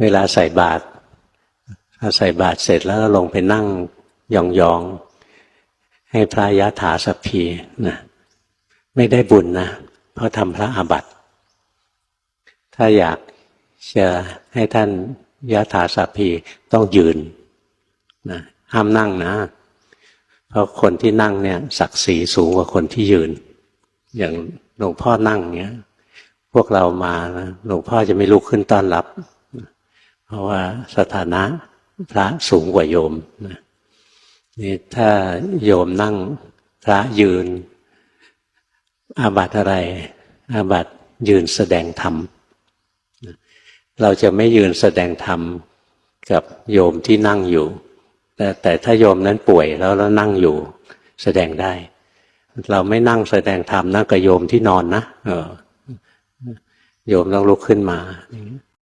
เวลาใส่บาตรพอใส่บาตรเสร็จแล้วก็ลงไปนั่งยองๆ ให้พระยะถาสัพพีนะไม่ได้บุญนะ เพราะทำพระอาบัติ ถ้าอยากจะให้ท่านยะถาสัพพีต้องยืนนะห้ามนั่งนะ เพราะคนที่นั่งเนี่ยศักดิ์ศรีสูงกว่าคนที่ยืน อย่างหลวงพ่อนั่งเนี้ย พวกเรามานะหลวงพ่อจะไม่ลุกขึ้นต้อนรับ ราะว่าสถานะพระสูงกว่าโยมนะนี่ถ้าโยมนั่งพระยืน อาบัติอะไร อาบัติยืนแสดงธรรม เราจะไม่ยืนแสดงธรรมกับโยมที่นั่งอยู่ แต่แต่ถ้าโยมนั้นป่วยแล้วเรานั่งอยู่แสดงได้ เราไม่นั่งแสดงธรรมนั่งกับโยมที่นอนนะเออโยมต้องลุกขึ้นมาอย่างเงี้